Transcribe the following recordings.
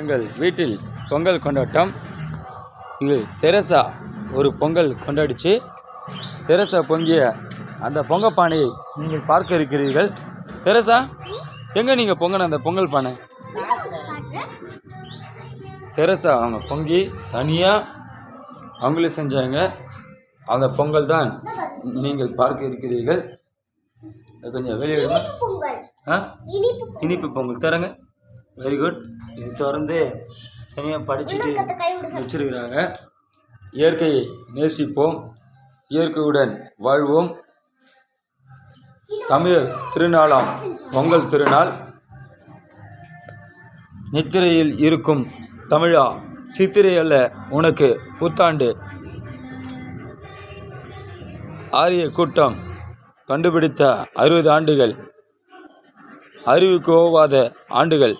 எங்கள் வீட்டில் பொங்கல் கொண்டாட்டம். இது தெரசா ஒரு பொங்கல் கொண்டாடிச்சு. தெரசா பொங்கிய அந்த பொங்க பானையை நீங்கள் பார்க்க இருக்கிறீர்கள். தெரசா எங்கே நீங்கள் பொங்கின அந்த பொங்கல் பானை? தெரசா அவங்க பொங்கி தனியாக அவங்களே செஞ்சாங்க. அந்த பொங்கல் தான் நீங்கள் பார்க்க இருக்கிறீர்கள். கொஞ்சம் வெளியே இனிப்பு பொங்கல். தரங்க. வெரி குட் தொடர்ந்து தனியாக படிச்சுட்டு வச்சிருக்கிறாங்க. இயற்கையை நேசிப்போம். இயற்கையுடன் வாழ்வோம். தமிழ் திருநாளாம் பொங்கல் திருநாள். நித்திரையில் இருக்கும் தமிழா சித்திரை அல்ல உனக்கு புத்தாண்டு. ஆரிய கூட்டம் கண்டுபிடித்த அறுபது ஆண்டுகள். அறிவுக்கு ஓவாத ஆண்டுகள்.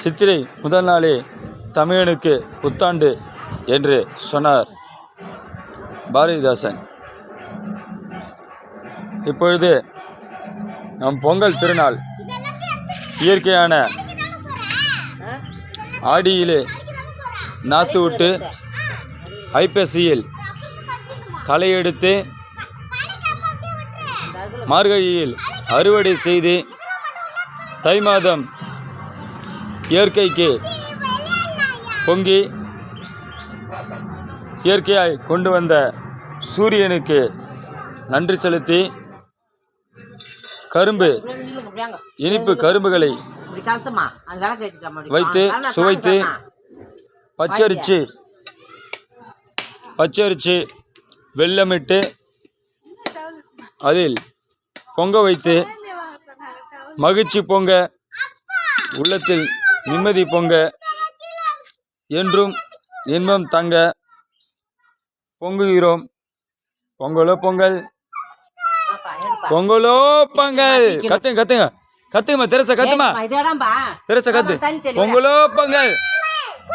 சித்திரை முதல் நாளே தமிழனுக்கு புத்தாண்டு என்று சொன்னார் பாரதிதாசன். இப்பொழுது நம் பொங்கல் திருநாள் இயற்கையான ஆடியிலே நாற்று விட்டு ஐப்பசியில் களையெடுத்து மார்கழியில் அறுவடை செய்து தை மாதம் இயற்கைக்கு பொங்கி இயற்கையாய் கொண்டு வந்த சூரியனுக்கு நன்றி செலுத்தி கரும்பு இனிப்பு கரும்புகளை வைத்து சுவைத்து பச்சரிச்சு பச்சரிச்சு வெள்ளமிட்டு அதில் பொங்க வைத்து மகிழ்ச்சி பொங்க உள்ளத்தில் நிம்மதி பொங்க. என்றும் இன்பம் தங்க பொங்குகிறோம். பொங்கலோ பொங்கல். பொங்கலோ பொங்கல். கத்துங்க கத்துங்க. கத்துங்கம்மா தெரசா கத்துமா. தெரசா கத்து. பொங்கலோ பொங்கல்.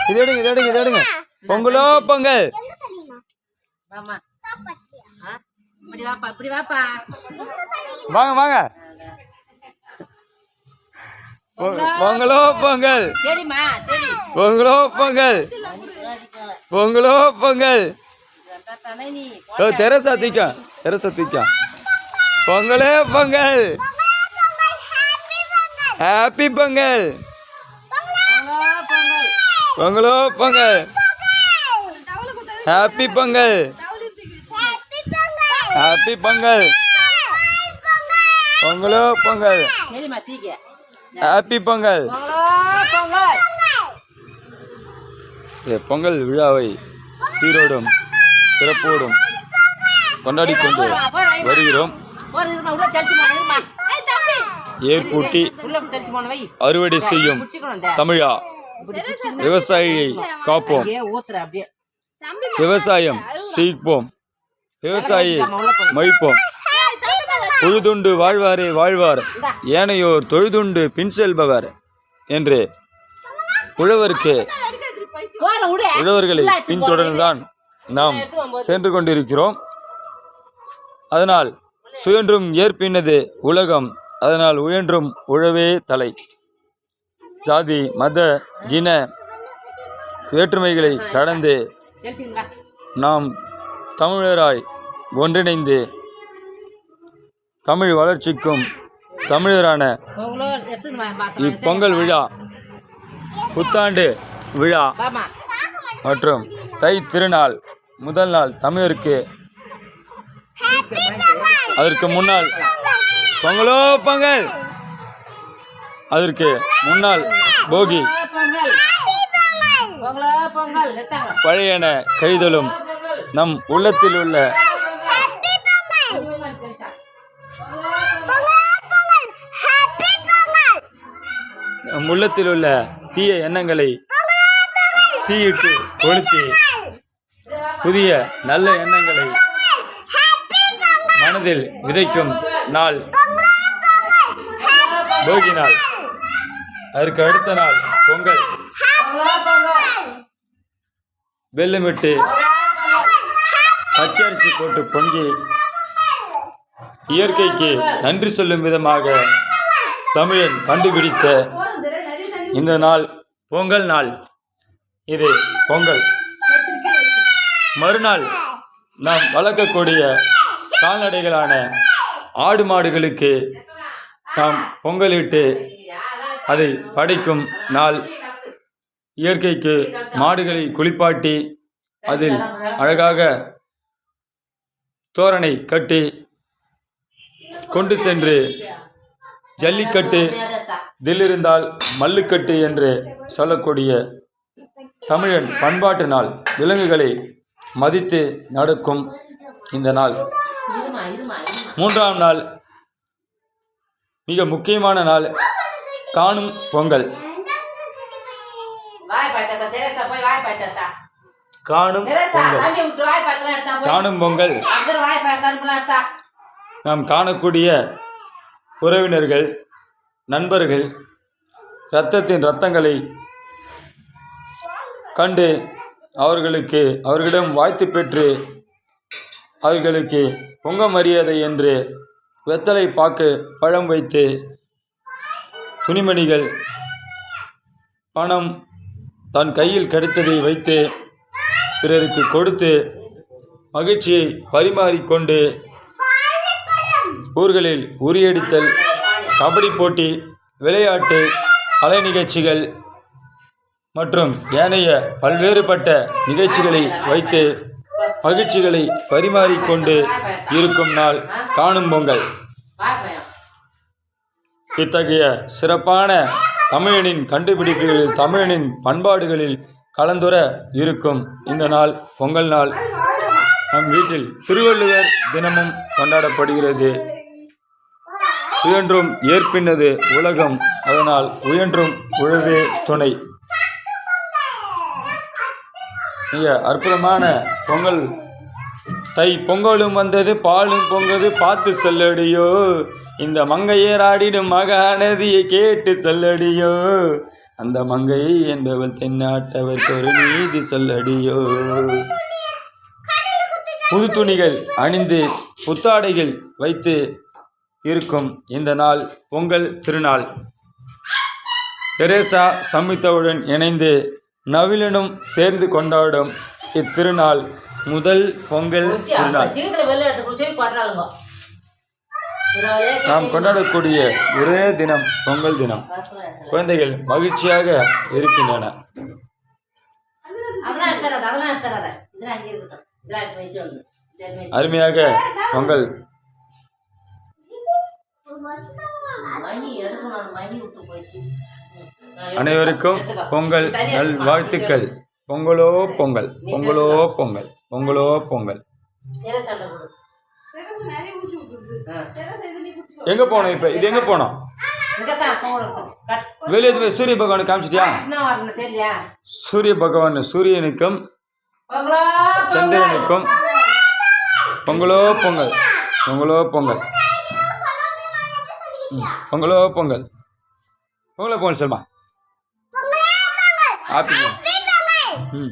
இது எடுங்க இது எடுங்க இது எடுங்க. பொங்கலோ பொங்கல். வாங்க வாங்க. பொங்கலோ. பொங்கல். பொங்கலோ பொங்கல் பொங்கலோ பொங்கல் ஓ தெரசா தீக்கா. தெரசா தீக்கா. பொங்கலே பொங்கல் ஹாப்பி பொங்கல். பொங்கலோ பொங்கல் ஹாப்பி பொங்கல். ஹாப்பி பொங்கல். பொங்கலோ பொங்கல் ஹாப்பி பொங்கல் பொங்கலோ பொங்கல் இந்த பொங்கல் விழாவை சீரோடும் சிறப்போடும் கொண்டாடி கொண்டு வருகிறோம். ஏற்பூட்டி அறுவடை செய்யும் தமிழா. விவசாயியை காப்போம். விவசாயம் செய்ப்போம் விவசாயியை மதிப்போம் பொழுதுண்டு வாழ்வாரே வாழ்வார். ஏனையோர் தொழுதுண்டு பின் செல்பவர் என்று உழவருக்கு உழவர்களை பின்தொடர்ந்துதான் நாம் சென்று கொண்டிருக்கிறோம். அதனால் சுயன்றும் ஏற்பினது உலகம். அதனால் உயன்றும் உழவே தலை. ஜாதி மத இன வேற்றுமைகளை கடந்து நாம் தமிழராய் ஒன்றிணைந்து தமிழ் வளர்ச்சிக்கும் தமிழரான இப்பொங்கல் விழா புத்தாண்டு விழா மற்றும் தை திருநாள் முதல் நாள் தமிழருக்கு அதற்கு முன்னால் பொங்கலோ பொங்கல். அதற்கு முன்னால் போகி. பழையன கைதலும் நம் உள்ளத்தில் உள்ள நம் உள்ளத்தில் உள்ள தீய எண்ணங்களை தீயிட்டு கொளுத்தி புதிய நல்ல எண்ணங்களை மனதில் விதைக்கும் நாள். போகி நாள் அதற்கு அடுத்த நாள் பொங்கல். பொங்கல் வெள்ளமிட்டு பச்சரிசி போட்டு பொங்கி இயற்கைக்கு நன்றி சொல்லும் விதமாக தமிழன் கண்டுபிடித்த இந்த நாள் பொங்கல் நாள். இது பொங்கல். மறுநாள் நாம் வளர்க்கக்கூடிய கால்நடைகளான ஆடு மாடுகளுக்கு நாம் பொங்கலிட்டு அதை படைக்கும் நாள். இயற்கைக்கு மாடுகளை குளிப்பாட்டி அதில் அழகாக தோரணை கட்டி கொண்டு சென்று ஜல்லிக்கட்டு தில்லிருந்தால் மல்லுக்கட்டு என்று சொல்லக்கூடிய தமிழன் பண்பாட்டு நாள் விலங்குகளை மதித்து நடக்கும் இந்த நாள். மூன்றாம் நாள் மிக முக்கியமான நாள் காணும் பொங்கல். காணும் பொங்கல். காணும் பொங்கல். நாம் காணக்கூடிய உறவினர்கள் நண்பர்கள் இரத்தத்தின் இரத்தங்களை கண்டு அவர்களுக்கு அவர்களிடம் வாழ்த்து பெற்று அவர்களுக்கு பொங்க மரியாதை என்று வெத்தலை பாக்கு பழம் வைத்து துணிமணிகள் பணம் தன் கையில் கிடைத்ததை வைத்து பிறருக்கு கொடுத்து மகிழ்ச்சியை பரிமாறிக்கொண்டு ஊர்களில் உரியடித்தல் கபடி போட்டி விளையாட்டு கலை நிகழ்ச்சிகள் மற்றும் ஏனைய பல்வேறுபட்ட நிகழ்ச்சிகளை வைத்து மகிழ்ச்சிகளை பரிமாறிக்கொண்டு இருக்கும் நாள் காணும் பொங்கல். இத்தகைய சிறப்பான தமிழனின் கண்டுபிடிப்புகளில் தமிழனின் பண்பாடுகளில் கலந்துர இருக்கும் இந்த நாள் பொங்கல் நாள். நம் வீட்டில் திருவள்ளுவர் தினமும் கொண்டாடப்படுகிறது. உயன்றும் ஏற்பினது உலகம். அதனால் உயன்றும் உழவே துணை. மிக அற்புதமான பொங்கல். தை பொங்கலும் வந்தது பாலும் பொங்கது பார்த்து சொல்லடியோ. இந்த மங்கையராடிடும் மகாநதியை கேட்டு சொல்லடியோ. அந்த மங்கை என்பவள் தென்னாட்டவர் ஒரு நீதி சொல்லடியோ. புது துணிகள் அணிந்து புத்தாடைகள் வைத்து இருக்கும். இந்த நாள் பொங்கல் திருநாள். தெரேசா சம்மித்தவுடன் இணைந்து நவிலனும் சேர்ந்து கொண்டாடும் இத்திருநாள் முதல் பொங்கல் திருநாள். நாம் கொண்டாடக்கூடிய ஒரே தினம் பொங்கல் தினம். குழந்தைகள் மகிழ்ச்சியாக இருக்கின்றன. அதெல்லாம் எடுத்துறாத அனைவருக்கும். பொங்கல் நல். வாழ்த்துக்கள். பொங்கலோ பொங்கல். பொங்கலோ பொங்கல். பொங்கலோ பொங்கல். எங்க போனோம் இப்ப? இது எங்க போனோம். வெளியே போய் சூரிய பகவானை காமிச்சிட்டியா? சூரிய பகவான் சூரியனுக்கும். சந்திரனுக்கும் பொங்கலோ பொங்கல். பொங்கலோ பொங்கல். பொங்கலோ? பொங்கல் பொங்கலோ? பொங்கல் சொல்மா ஹாப்பி ம்.